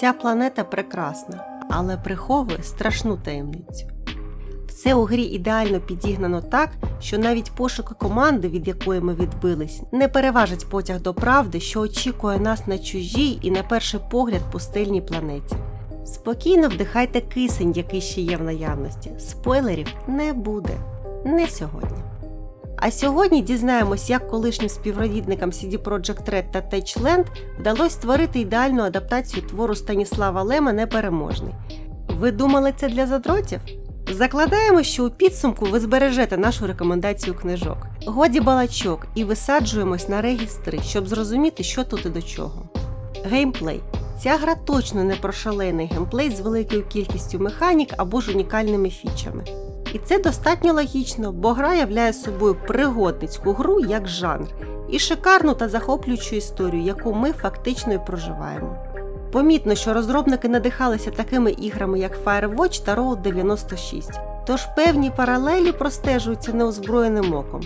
Ця планета прекрасна, але приховує страшну таємницю. Все у грі ідеально підігнано так, що навіть пошуки команди, від якої ми відбились, не переважить потяг до правди, що очікує нас на чужій і на перший погляд пустельній планеті. Спокійно вдихайте кисень, який ще є в наявності. Спойлерів не буде. Не сьогодні. А сьогодні дізнаємось, як колишнім співробітникам CD Projekt Red та Techland вдалося створити ідеальну адаптацію твору Станіслава Лема Непереможний. Ви думали це для задротів? Закладаємо, що у підсумку ви збережете нашу рекомендацію книжок. Годі балачок і висаджуємось на регістри, щоб зрозуміти, що тут і до чого. Геймплей. Ця гра точно не про шалений геймплей з великою кількістю механік або ж унікальними фічами. І це достатньо логічно, бо гра являє собою пригодницьку гру як жанр і шикарну та захоплюючу історію, яку ми фактично і проживаємо. Помітно, що розробники надихалися такими іграми, як Firewatch та Road 96, тож певні паралелі простежуються неозброєним оком.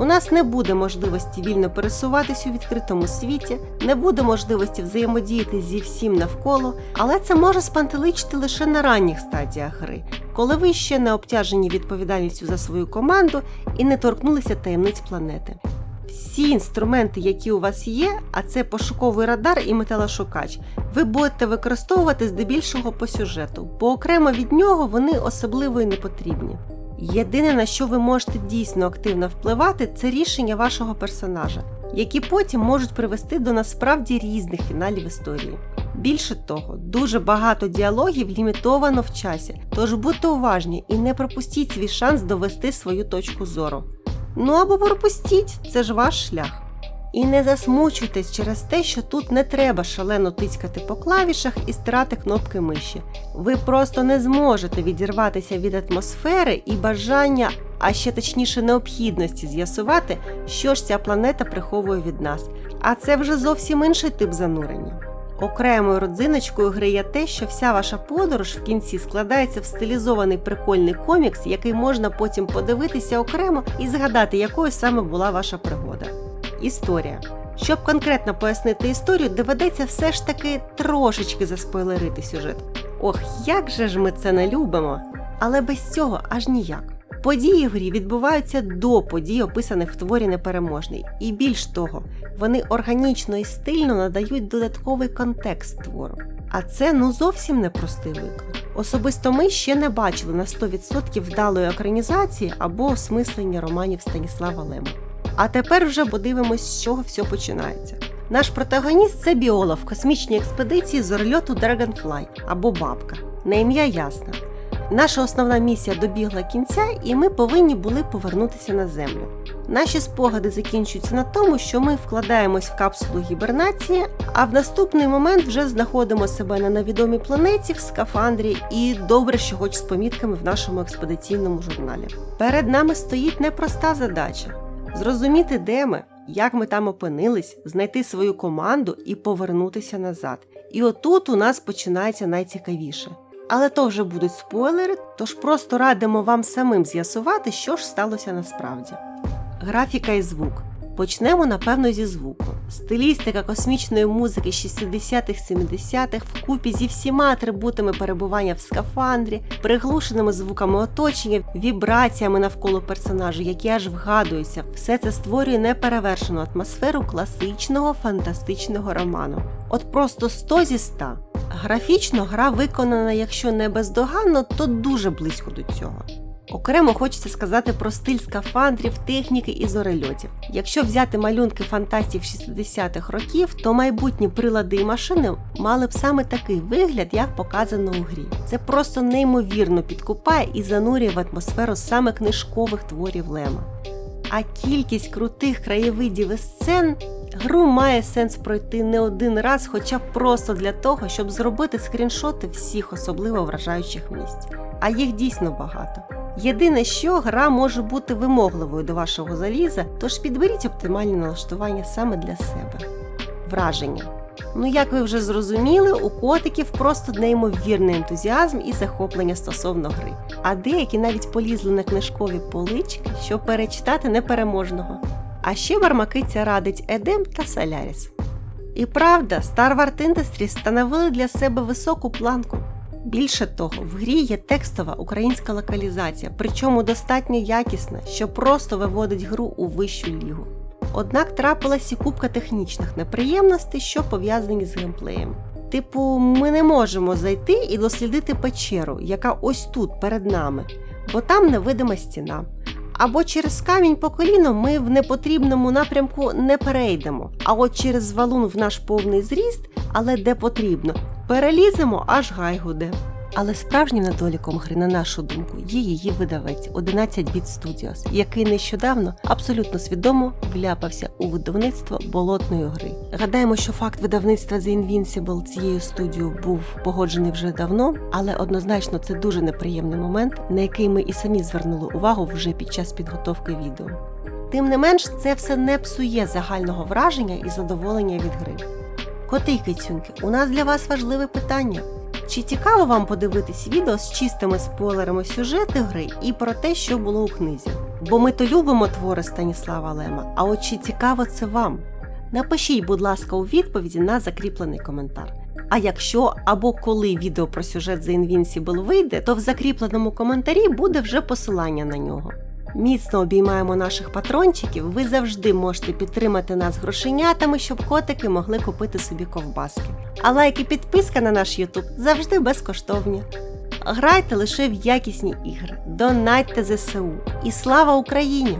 У нас не буде можливості вільно пересуватись у відкритому світі, не буде можливості взаємодіяти зі всім навколо, але це може спантеличити лише на ранніх стадіях гри, коли ви ще не обтяжені відповідальністю за свою команду і не торкнулися таємниць планети. Всі інструменти, які у вас є, а це пошуковий радар і металошукач, ви будете використовувати здебільшого по сюжету, бо окремо від нього вони особливо і не потрібні. Єдине, на що ви можете дійсно активно впливати, це рішення вашого персонажа, які потім можуть привести до насправді різних фіналів історії. Більше того, дуже багато діалогів лімітовано в часі, тож будьте уважні і не пропустіть свій шанс довести свою точку зору. Ну або пропустіть, це ж ваш шлях. І не засмучуйтесь через те, що тут не треба шалено тицькати по клавішах і стирати кнопки миші. Ви просто не зможете відірватися від атмосфери і бажання, а ще точніше необхідності з'ясувати, що ж ця планета приховує від нас. А це вже зовсім інший тип занурення. Окремою родзиночкою гри є те, що вся ваша подорож в кінці складається в стилізований прикольний комікс, який можна потім подивитися окремо і згадати, якою саме була ваша пригода. Історія. Щоб конкретно пояснити історію, доведеться все ж таки трошечки заспойлерити сюжет. Ох, як же ж ми це не любимо! Але без цього аж ніяк. Події в грі відбуваються до подій, описаних в творі непереможний, і більш того, вони органічно і стильно надають додатковий контекст твору. А це ну зовсім не простий виклик. Особисто ми ще не бачили на 100% вдалої екранізації або осмислення романів Станіслава Лема. А тепер вже подивимось, з чого все починається. Наш протагоніст це біолог в космічній експедиції з орльоту Dragonfly або Бабка. На ім'я ясна. Наша основна місія добігла кінця, і ми повинні були повернутися на землю. Наші спогади закінчуються на тому, що ми вкладаємось в капсулу гібернації, а в наступний момент вже знаходимо себе на невідомій планеті в скафандрі, і добре, що хоч з помітками в нашому експедиційному журналі. Перед нами стоїть непроста задача зрозуміти, де ми, як ми там опинились, знайти свою команду і повернутися назад. І отут у нас починається найцікавіше. Але то вже будуть спойлери, тож просто радимо вам самим з'ясувати, що ж сталося насправді. Графіка і звук. Почнемо, напевно, зі звуку. Стилістика космічної музики 60-х-70-х вкупі зі всіма атрибутами перебування в скафандрі, приглушеними звуками оточення, вібраціями навколо персонажа, які аж вгадуються, все це створює неперевершену атмосферу класичного фантастичного роману. От просто 100 зі 100. Графічно гра виконана, якщо не бездоганно, то дуже близько до цього. Окремо хочеться сказати про стиль скафандрів, техніки і зорельотів. Якщо взяти малюнки фантастів 60-х років, то майбутні прилади і машини мали б саме такий вигляд, як показано у грі. Це просто неймовірно підкупає і занурює в атмосферу саме книжкових творів Лема. А кількість крутих краєвидів і сцен гру має сенс пройти не один раз, хоча б просто для того, щоб зробити скріншоти всіх особливо вражаючих місць. А їх дійсно багато. Єдине, що гра може бути вимогливою до вашого заліза, тож підберіть оптимальні налаштування саме для себе. Враження. Ну, як ви вже зрозуміли, у котиків просто неймовірний ентузіазм і захоплення стосовно гри, а деякі навіть полізли на книжкові полички, щоб перечитати непереможного. А ще Бармакиця радить Едем та Соляріс. І правда, Star Wars Industries становили для себе високу планку. Більше того, в грі є текстова українська локалізація, причому достатньо якісна, що просто виводить гру у вищу лігу. Однак трапилась і купка технічних неприємностей, що пов'язані з геймплеєм. Типу, ми не можемо зайти і дослідити печеру, яка ось тут перед нами, бо там невидима стіна. Або через камінь по коліно ми в непотрібному напрямку не перейдемо, а от через валун в наш повний зріст, але де потрібно, переліземо аж гайгуде. Але справжнім недоліком гри, на нашу думку, є її видавець 11-біт Studios, який нещодавно абсолютно свідомо вляпався у видавництво болотної гри. Гадаємо, що факт видавництва The Invincible цією студією був погоджений вже давно, але однозначно це дуже неприємний момент, на який ми і самі звернули увагу вже під час підготовки відео. Тим не менш, це все не псує загального враження і задоволення від гри. Коти й у нас для вас важливе питання. Чи цікаво вам подивитись відео з чистими спойлерами сюжету гри і про те, що було у книзі? Бо ми то любимо твори Станіслава Лема, а от чи цікаво це вам? Напишіть, будь ласка, у відповіді на закріплений коментар. А якщо або коли відео про сюжет The Invincible вийде, то в закріпленому коментарі буде вже посилання на нього. Міцно обіймаємо наших патрончиків. Ви завжди можете підтримати нас грошенятами, щоб котики могли купити собі ковбаски. А лайк і підписка на наш YouTube завжди безкоштовні. Грайте лише в якісні ігри, донатьте ЗСУ і слава Україні!